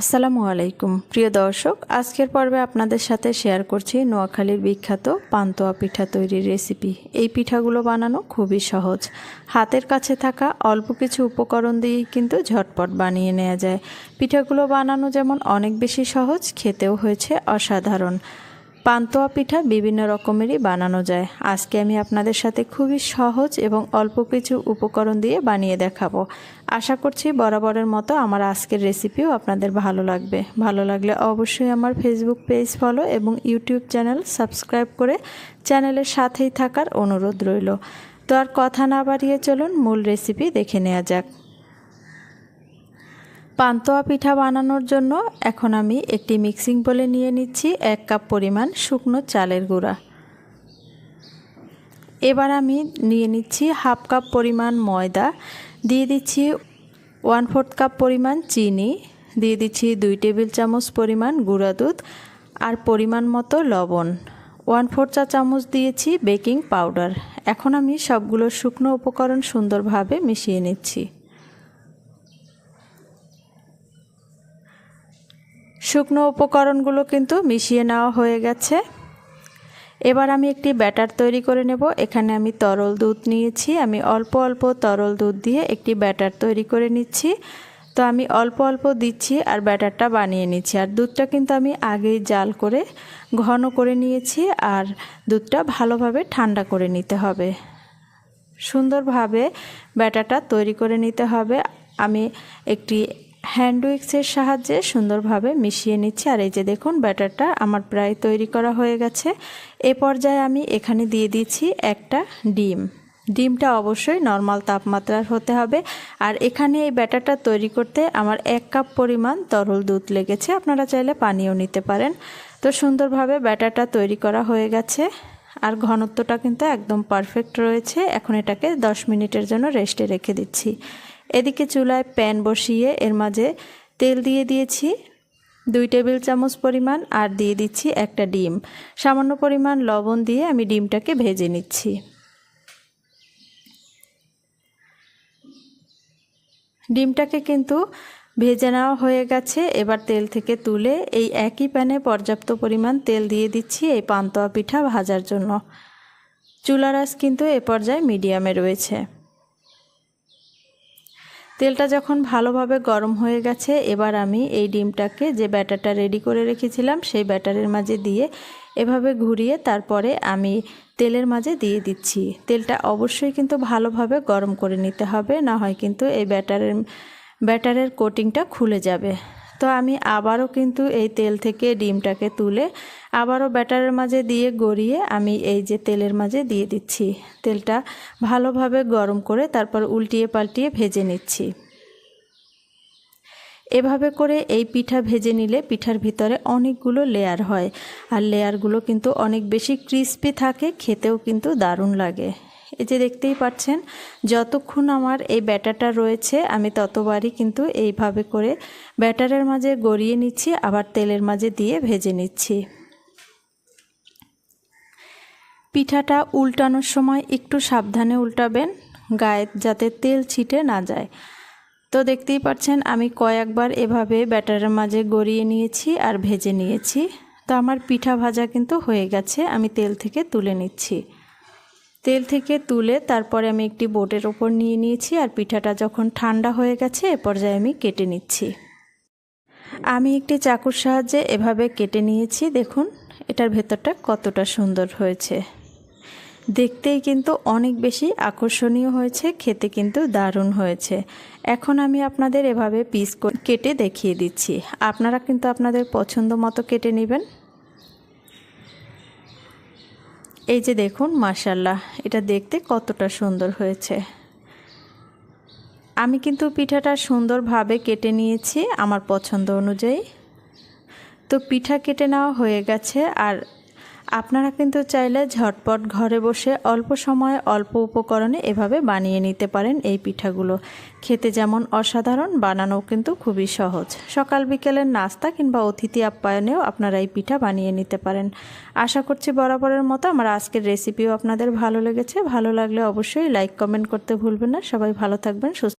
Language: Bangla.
আসসালামু আলাইকুম। প্রিয় দর্শক, আজকের পর্বে আপনাদের সাথে শেয়ার করছি নোয়াখালীর বিখ্যাত পান্তোয়া পিঠা তৈরির রেসিপি এই পিঠাগুলো বানানো খুবই সহজ। হাতের কাছে থাকা অল্প কিছু উপকরণ দিয়েই কিন্তু ঝটপট বানিয়ে নেওয়া যায়। পিঠাগুলো বানানো যেমন অনেক বেশি সহজ, খেতেও হয়েছে অসাধারণ। পান্তোয়া পিঠা বিভিন্ন রকমেরই বানানো যায়। আজকে আমি আপনাদের সাথে খুবই সহজ এবং অল্প কিছু উপকরণ দিয়ে বানিয়ে দেখাবো। আশা করছি বরাবরের মতো আমার আজকের রেসিপিও আপনাদের ভালো লাগবে। ভালো লাগলে অবশ্যই আমার ফেসবুক পেজ ফলো এবং ইউটিউব চ্যানেল সাবস্ক্রাইব করে চ্যানেলের সাথেই থাকার অনুরোধ রইল। তো আর কথা না বাড়িয়ে চলুন মূল রেসিপি দেখে নেওয়া যাক। পান্তোয়া পিঠা বানানোর জন্য এখন আমি একটি মিক্সিং বলে নিয়ে নিচ্ছি এক কাপ পরিমাণ শুকনো চালের গুঁড়া। এবার আমি নিয়ে নিচ্ছি হাফ কাপ পরিমাণ ময়দা, দিয়ে দিচ্ছি ওয়ান ফোর্থ কাপ পরিমাণ চিনি, দিয়ে দিচ্ছি দুই টেবিল চামচ পরিমাণ গুঁড়া দুধ আর পরিমাণ মতো লবণ। ওয়ান ফোর চা চামচ দিয়েছি বেকিং পাউডার। এখন আমি সবগুলো শুকনো উপকরণ সুন্দরভাবে মিশিয়ে নিচ্ছি। শুকনো উপকরণগুলো কিন্তু মিশিয়ে নেওয়া হয়ে গেছে। এবার আমি একটি ব্যাটার তৈরি করে নেব। এখানে আমি তরল দুধ নিয়েছি। আমি অল্প অল্প তরল দুধ দিয়ে একটি ব্যাটার তৈরি করে নিচ্ছি। তো আমি অল্প অল্প দিচ্ছি আর ব্যাটারটা বানিয়ে নিচ্ছি। আর দুধটা কিন্তু আমি আগেই জাল করে, ঘন করে নিয়েছি আর দুধটা ভালোভাবে ঠান্ডা করে নিতে হবে। সুন্দরভাবে ব্যাটারটা তৈরি করে নিতে হবে। আমি একটি হ্যান্ড উইক্সের সাহায্যে সুন্দরভাবে মিশিয়ে নিচ্ছি। আর এই যে দেখুন, ব্যাটারটা আমার প্রায় তৈরি করা হয়ে গেছে। এ পর্যায়ে আমি এখানে দিয়ে দিচ্ছি একটা ডিম। ডিমটা অবশ্যই নর্মাল তাপমাত্রার হতে হবে। আর এখানে এই ব্যাটারটা তৈরি করতে আমার এক কাপ পরিমাণ তরল দুধ লেগেছে। আপনারা চাইলে পানিও নিতে পারেন। তো সুন্দরভাবে ব্যাটারটা তৈরি করা হয়ে গেছে। আর ঘনত্বটা কিন্তু একদম পারফেক্ট রয়েছে। এখন এটাকে 10 মিনিটের জন্য রেস্টে রেখে দিচ্ছি। এদিকে চুলায় প্যান বসিয়ে এর মাঝে তেল দিয়ে দিয়েছি দুই টেবিল চামচ পরিমাণ আর দিয়ে দিচ্ছি একটা ডিম। সামান্য পরিমাণ লবণ দিয়ে আমি ডিমটাকে ভেজে নিচ্ছি। ডিমটাকে কিন্তু ভেজে নেওয়া হয়ে গেছে। এবার তেল থেকে তুলে এই একই প্যানে পর্যাপ্ত পরিমাণ তেল দিয়ে দিচ্ছি এই পান্তোয়া পিঠা ভাজার জন্য। চুলার আঁচ কিন্তু এ পর্যায়ে মিডিয়ামে রয়েছে। তেলটা যখন ভালোভাবে গরম হয়ে গেছে, এবার আমি এই ডিমটাকে যে ব্যাটারটা রেডি করে রেখেছিলাম, সেই ব্যাটারের মাঝে দিয়ে এভাবে ঘুরিয়ে তারপরে আমি তেলের মাঝে দিয়ে দিচ্ছি। তেলটা অবশ্যই কিন্তু ভালোভাবে গরম করে নিতে হবে, না হয় কিন্তু এই ব্যাটারের ব্যাটারের কোটিংটা খুলে যাবে। তো আমি আবারও কিন্তু এই তেল থেকে ডিমটাকে তুলে আবারও ব্যাটারের মাঝে দিয়ে গড়িয়ে আমি এই যে তেলের মাঝে দিয়ে দিচ্ছি। তেলটা ভালোভাবে গরম করে তারপর উল্টিয়ে পাল্টিয়ে ভেজে নিচ্ছি। এভাবে করে এই পিঠা ভেজে নিলে পিঠার ভিতরে অনেকগুলো লেয়ার হয়। আর লেয়ারগুলো কিন্তু অনেক বেশি ক্রিস্পি থাকে, খেতেও কিন্তু দারুণ লাগে। এই যে দেখতেই পাচ্ছেন, যতক্ষণ আমার এই ব্যাটারটা রয়েছে, আমি ততবারই কিন্তু এইভাবে করে ব্যাটারের মাঝে গড়িয়ে নিচ্ছি, আবার তেলের মাঝে দিয়ে ভেজে নিচ্ছি। পিঠাটা উল্টানোর সময় একটু সাবধানে উল্টাবেন, গায়ে যাতে তেল ছিটে না যায়। তো দেখতেই পাচ্ছেন, আমি কয়েকবার এভাবে ব্যাটারের মাঝে গড়িয়ে নিয়েছি আর ভেজে নিয়েছি। তো আমার পিঠা ভাজা কিন্তু হয়ে গেছে, আমি তেল থেকে তুলে নিচ্ছি। তেল থেকে তুলে তারপরে আমি একটি বোটের ওপর নিয়ে নিয়েছি আর পিঠাটা যখন ঠান্ডা হয়ে গেছে, এ পর্যায়ে আমি কেটে নিচ্ছি। আমি একটি চাকুর সাহায্যে এভাবে কেটে নিয়েছি। দেখুন, এটার ভেতরটা কতটা সুন্দর হয়েছে। দেখতেই কিন্তু অনেক বেশি আকর্ষণীয় হয়েছে, খেতে কিন্তু দারুণ হয়েছে। এখন আমি আপনাদের এভাবে পিস কেটে দেখিয়ে দিচ্ছি। আপনারা কিন্তু আপনাদের পছন্দ মতো কেটে নেবেন। এই যে দেখুন মাসাল্লাহ এটা দেখতে কতটা সুন্দর হয়েছে। আমি কিন্তু পিঠাটা সুন্দরভাবে কেটে নিয়েছি আমার পছন্দ অনুযায়ী। তো পিঠা কেটে নেওয়া হয়ে গেছে, আর আপনারা কিন্তু চাইলে ঝটপট ঘরে বসে অল্প সময়ে অল্প উপকরণে এভাবে বানিয়ে নিতে পারেন এই পিঠাগুলো। খেতে যেমন অসাধারণ বানানো কিন্তু খুবই সহজ। সকাল বিকেলের নাস্তা কিংবা অতিথি আপ্যায়নেও আপনারা এই পিঠা বানিয়ে নিতে পারেন। আশা করছি বরাবরের মতো আমার আজকের রেসিপিও আপনাদের ভালো লেগেছে। ভালো লাগলে অবশ্যই লাইক কমেন্ট করতে ভুলবেন না। সবাই ভালো থাকবেন, সুস্থ